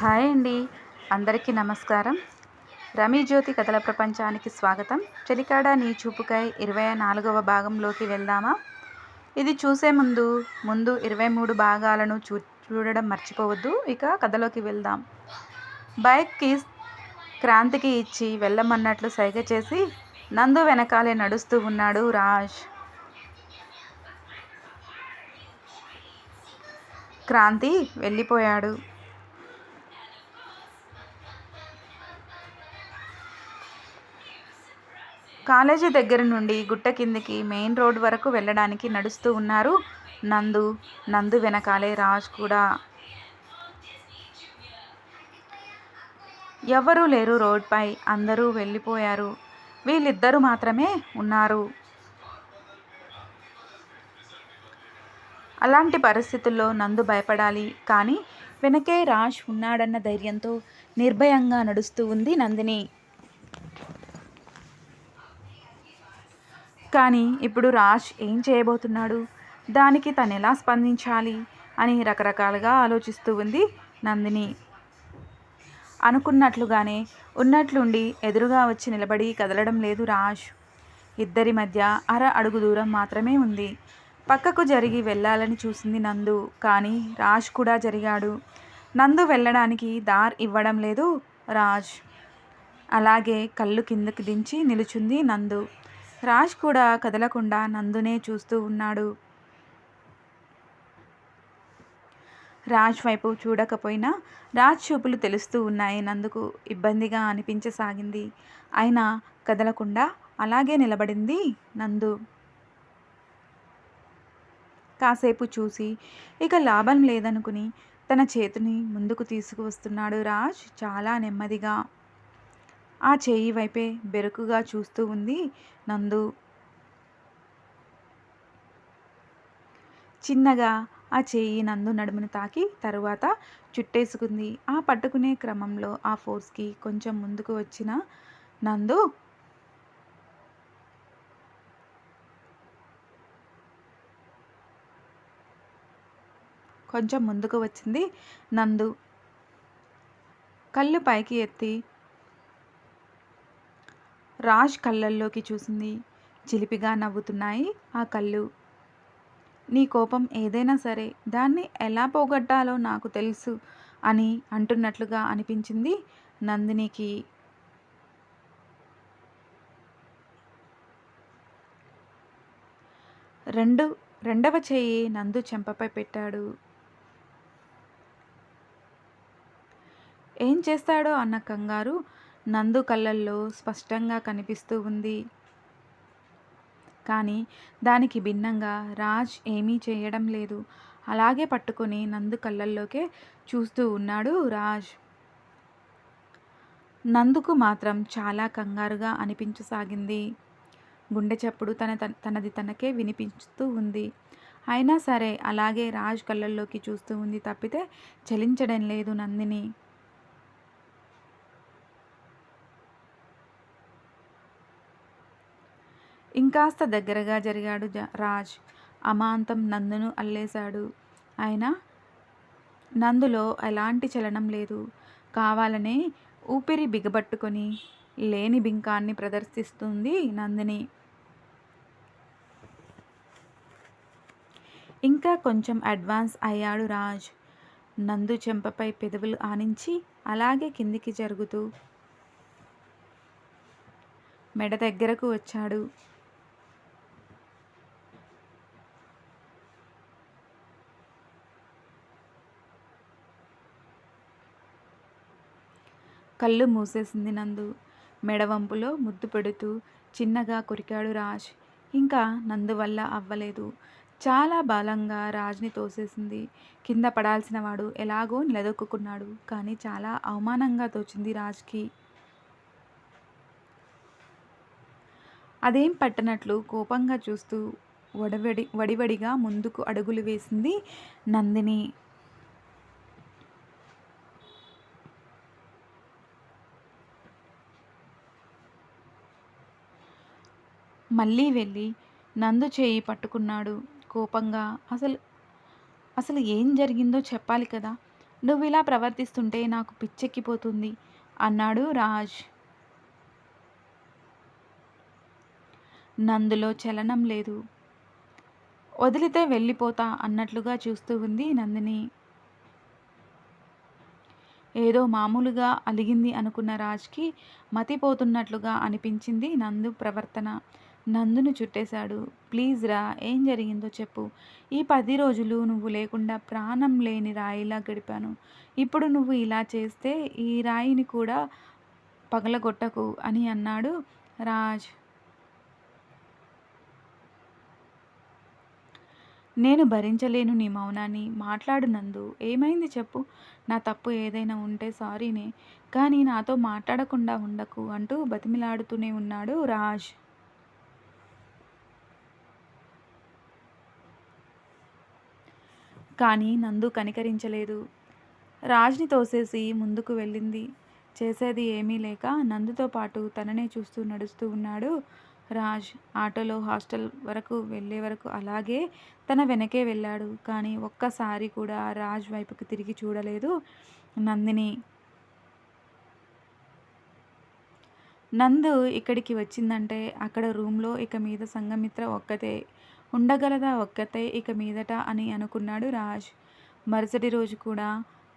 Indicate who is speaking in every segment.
Speaker 1: Hi అండి. అందరికీ నమస్కారం. రమీ జ్యోతి కథల ప్రపంచానికి స్వాగతం. చెలికాడ నీ చూపుకై ఇరవై నాలుగవ భాగంలోకి వెళ్దామా? ఇది చూసే ముందు ముందు ఇరవై మూడు భాగాలను చూ చూడడం మర్చిపోవద్దు. ఇక కథలోకి వెళ్దాం. బైక్కి క్రాంతికి ఇచ్చి వెళ్ళమన్నట్లు సైగ చేసి నందు వెనకాలే నడుస్తూ ఉన్నాడు రాజ్. క్రాంతి వెళ్ళిపోయాడు. కాలేజీ దగ్గర నుండి గుట్ట కిందికి మెయిన్ రోడ్ వరకు వెళ్ళడానికి నడుస్తూ ఉన్నారు. నందు నందు వెనకాలే రాజ్ కూడా. ఎవరూ లేరు రోడ్పై అందరూ వెళ్ళిపోయారు. వీళ్ళిద్దరూ మాత్రమే ఉన్నారు. అలాంటి పరిస్థితుల్లో నందు భయపడాలి. కానీ వెనకే రాజ్ ఉన్నాడన్న ధైర్యంతో నిర్భయంగా నడుస్తూ ఉంది నందిని. కానీ ఇప్పుడు రాజ్ ఏం చేయబోతున్నాడు? దానికి తను ఎలా స్పందించాలి? అని రకరకాలుగా ఆలోచిస్తూ ఉంది నందిని. అనుకున్నట్లుగానే ఉన్నట్లుండి ఎదురుగా వచ్చి నిలబడి కదలడం లేదు రాజ్. ఇద్దరి మధ్య అర అడుగు దూరం మాత్రమే ఉంది. పక్కకు జరిగి వెళ్ళాలని చూసింది నందు కానీ రాజ్ కూడా జరిగాడు. నందు వెళ్ళడానికి దార్ ఇవ్వడం లేదు రాజ్. అలాగే కళ్ళు కిందకి దించి నిలుచుంది నందు. రాజ్ కూడా కదలకుండా నందునే చూస్తూ ఉన్నాడు. రాజ్ వైపు చూడకపోయినా రాజ్ చూపులు తెలుస్తూ ఉన్నాయి. నందుకు ఇబ్బందిగా అనిపించసాగింది. అయినా కదలకుండా అలాగే నిలబడింది నందు. కాసేపు చూసి ఇక లాభం లేదనుకుని తన చేతిని ముందుకు తీసుకువస్తున్నాడు రాజ్. చాలా నెమ్మదిగా ఆ చేయి వైపే బెరుకుగా చూస్తూ ఉంది నందు. చిన్నగా ఆ చేయి నందు నడుమును తాకి తరువాత చుట్టేసుకుంది. ఆ పట్టుకునే క్రమంలో ఆ ఫోర్స్కి కొంచెం ముందుకు వచ్చిన నందు. కొంచెం ముందుకు వచ్చింది నందు. కళ్ళు పైకి ఎత్తి రాజ్ కళ్ళల్లోకి చూసింది. చిలిపిగా నవ్వుతున్నాయి ఆ కళ్ళు. నీ కోపం ఏదైనా సరే దాన్ని ఎలా పోగొట్టాలో నాకు తెలుసు అని అంటున్నట్లుగా అనిపించింది నందినికి. రెండు రెండవ చెయ్యి నందు చెంపపై పెట్టాడు. ఏం చేస్తాడో అన్న కంగారు నందు కళ్ళల్లో స్పష్టంగా కనిపిస్తూ ఉంది. కానీ దానికి భిన్నంగా రాజ్ ఏమీ చేయడం లేదు. అలాగే పట్టుకొని నందు కళ్ళల్లోకే చూస్తూ ఉన్నాడు రాజ్. నందుకు మాత్రం చాలా కంగారుగా అనిపించసాగింది. గుండె చప్పుడు తన తనది తనకే వినిపిస్తూ ఉంది. అయినా సరే అలాగే రాజ్ కళ్ళల్లోకి చూస్తూ ఉంది తప్పితే చలించడం లేదు నందిని. ఇంకాస్త దగ్గరగా జరిగాడు రాజ్. అమాంతం నందును అల్లేశాడు. ఆయన నందులో ఎలాంటి చలనం లేదు. కావాలనే ఊపిరి బిగబట్టుకొని లేని బింకాన్ని ప్రదర్శిస్తుంది నందిని. ఇంకా కొంచెం అడ్వాన్స్ అయ్యాడు రాజ్. నందు చెంపపై పెదవులు ఆనించి అలాగే కిందికి జరుగుతూ మెడ దగ్గరకు వచ్చాడు. కళ్ళు మూసేసింది నందు. మెడవంపులో ముద్దు పెడుతూ చిన్నగా కొరికాడు రాజ్. ఇంకా నందు వల్ల అవ్వలేదు. చాలా బలంగా రాజ్ని తోసేసింది. కింద పడాల్సిన వాడు ఎలాగో నిలదొక్కున్నాడు కానీ చాలా అవమానంగా తోచింది రాజ్కి. అదేం పట్టనట్లు కోపంగా చూస్తూ వడవడి వడివడిగా ముందుకు అడుగులు వేసింది నందిని. మళ్ళీ వెళ్ళి నందు చేయి పట్టుకున్నాడు కోపంగా. అసలు అసలు ఏం జరిగిందో చెప్పాలి కదా. నువ్వు ఇలా ప్రవర్తిస్తుంటే నాకు పిచ్చెక్కిపోతుంది అన్నాడు రాజ్. నందులో చలనం లేదు. వదిలితే వెళ్ళిపోతా అన్నట్లుగా చూస్తూ ఉంది నందిని. ఏదో మామూలుగా అలిగింది అనుకున్న రాజ్కి మతిపోతున్నట్లుగా అనిపించింది నందు ప్రవర్తన. నందును చుట్టేశాడు. ప్లీజ్ రా ఏం జరిగిందో చెప్పు. ఈ పది రోజులు నువ్వు లేకుండా ప్రాణం లేని రాయిలా గడిపాను. ఇప్పుడు నువ్వు ఇలా చేస్తే ఈ రాయిని కూడా పగలగొట్టకు అని అన్నాడు రాజ్. నేను భరించలేను నీ మౌనాన్ని. మాట్లాడు నందు. ఏమైంది చెప్పు. నా తప్పు ఏదైనా ఉంటే సారీనే. కానీ నాతో మాట్లాడకుండా ఉండకు అంటూ బతిమిలాడుతూనే ఉన్నాడు రాజ్. కానీ నందు కనికరించలేదు. రాజ్ని తోసేసి ముందుకు వెళ్ళింది. చేసేది ఏమీ లేక నందుతో పాటు తననే చూస్తూ నడుస్తూ ఉన్నాడు రాజ్. ఆటోలో హాస్టల్ వరకు వెళ్ళే వరకు అలాగే తన వెనకే వెళ్ళాడు. కానీ ఒక్కసారి కూడా రాజ్ వైపుకి తిరిగి చూడలేదు. నందిని నందు ఇక్కడికి వచ్చిందంటే అక్కడ రూమ్లో ఇక మీద సంగమిత్ర ఒక్కతే. ఉండగలదా ఒక్కతే ఇక మీదట అని అనుకున్నాడు రాజ్. మరుసటి రోజు కూడా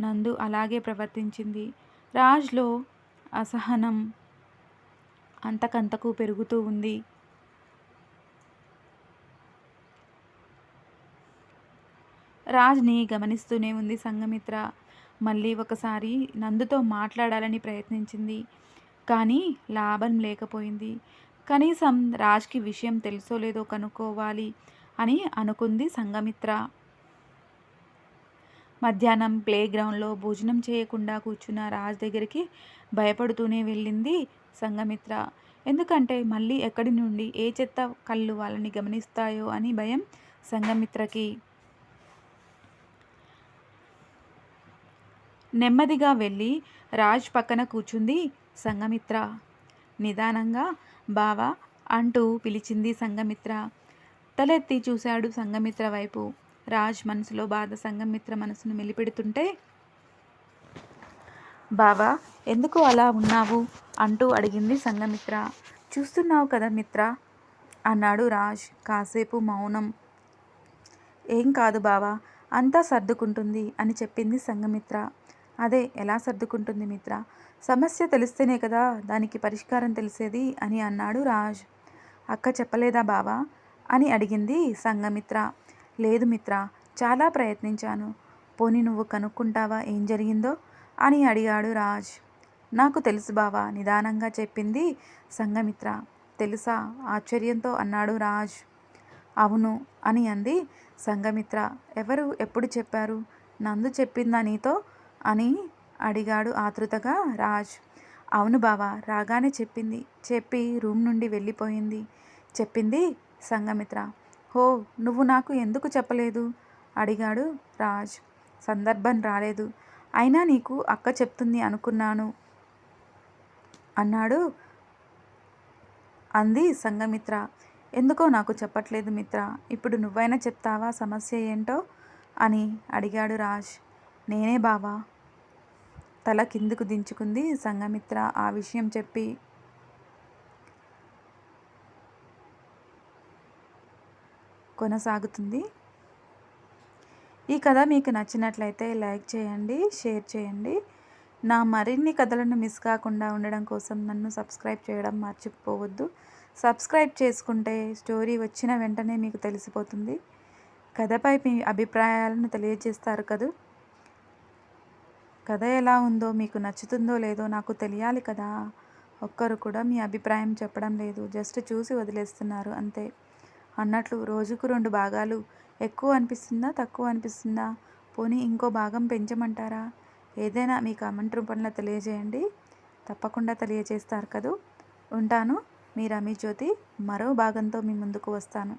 Speaker 1: నందు అలాగే ప్రవర్తించింది. రాజ్లో అసహనం అంతకంతకు పెరుగుతూ ఉంది. రాజ్ని గమనిస్తూనే ఉంది సంఘమిత్ర. మళ్ళీ ఒకసారి నందుతో మాట్లాడాలని ప్రయత్నించింది. కానీ లాభం లేకపోయింది. కనీసం రాజ్కి విషయం తెలుసో లేదో కనుక్కోవాలి అని అనుకుంది సంగమిత్ర మధ్యాహ్నం ప్లే గ్రౌండ్లో భోజనం చేయకుండా కూర్చున్న రాజ్ దగ్గరికి భయపడుతూనే వెళ్ళింది సంఘమిత్ర. ఎందుకంటే మళ్ళీ ఎక్కడి నుండి ఏ చెత్త కళ్ళు వాళ్ళని గమనిస్తాయో అని భయం సంఘమిత్రకి. నెమ్మదిగా వెళ్ళి రాజ్ పక్కన కూర్చుంది సంఘమిత్ర. నిదానంగా బావా అంటూ పిలిచింది సంఘమిత్ర. తలెత్తి చూశాడు సంఘమిత్ర వైపు. రాజ్ మనసులో బాధ సంఘమిత్ర మనసును మెలిపెడుతుంటే బావా ఎందుకు అలా ఉన్నావు? అంటూ అడిగింది సంఘమిత్ర. చూస్తున్నావు కదా మిత్ర అన్నాడు రాజ్ కాసేపు మౌనం. ఏం కాదు బావా అంతా సర్దుకుంటుంది అని చెప్పింది సంఘమిత్ర. అదే ఎలా సర్దుకుంటుంది మిత్ర? సమస్య తెలిస్తేనే కదా దానికి పరిష్కారం తెలిసేది అని అన్నాడు రాజ్. అక్క చెప్పలేదా బావా? అని అడిగింది సంగమిత్ర లేదు మిత్ర చాలా ప్రయత్నించాను. పోనీ నువ్వు కనుక్కుంటావా ఏం జరిగిందో? అని అడిగాడు రాజ్. నాకు తెలుసు బావా నిదానంగా చెప్పింది సంగమిత్ర తెలుసా? ఆశ్చర్యంతో అన్నాడు రాజ్. అవును అని అంది సంగమిత్ర ఎవరు? ఎప్పుడు చెప్పారు? నందు చెప్పిందా నీతో? అని అడిగాడు ఆతృతగా రాజ్. అవును బావా రాగానే చెప్పింది. చెప్పి రూమ్ నుండి వెళ్ళిపోయింది. చెప్పింది సంగమిత్ర హో నువ్వు నాకు ఎందుకు చెప్పలేదు? అడిగాడు రాజ్. సందర్భం రాలేదు. అయినా నీకు అక్క చెప్తుంది అనుకున్నాను అన్నాడు అంది సంగమిత్ర ఎందుకో నాకు చెప్పట్లేదు మిత్ర. ఇప్పుడు నువ్వైనా చెప్తావా? సమస్య ఏంటో? అని అడిగాడు రాజ్. నేనే బావా? తల కిందకు దించుకుంది సంఘమిత్ర ఆ విషయం చెప్పి. కొనసాగుతుంది. ఈ కథ మీకు నచ్చినట్లయితే లైక్ చేయండి షేర్ చేయండి. నా మరిన్ని కథలను మిస్ కాకుండా ఉండడం కోసం నన్ను సబ్స్క్రైబ్ చేయడం మర్చిపోవద్దు. సబ్స్క్రైబ్ చేసుకుంటే స్టోరీ వచ్చిన వెంటనే మీకు తెలిసిపోతుంది. కథపై మీ అభిప్రాయాలను తెలియజేస్తారు కదా? కథ ఎలా ఉందో మీకు నచ్చుతుందో లేదో నాకు తెలియాలి కదా. ఒక్కరు కూడా మీ అభిప్రాయం చెప్పడం లేదు. జస్ట్ చూసి వదిలేస్తున్నారు అంతే. అన్నట్లు రోజుకు రెండు భాగాలు. ఎక్కువ అనిపిస్తుందా తక్కువ అనిపిస్తుందా? పోనీ ఇంకో భాగం పెంచమంటారా? ఏదైనా మీ కామెంట్ రూపంలో తెలియజేయండి. తప్పకుండా తెలియజేస్తారు కదూ. ఉంటాను. మీ రమీ జ్యోతి మరో భాగంతో మీ ముందుకు వస్తాను.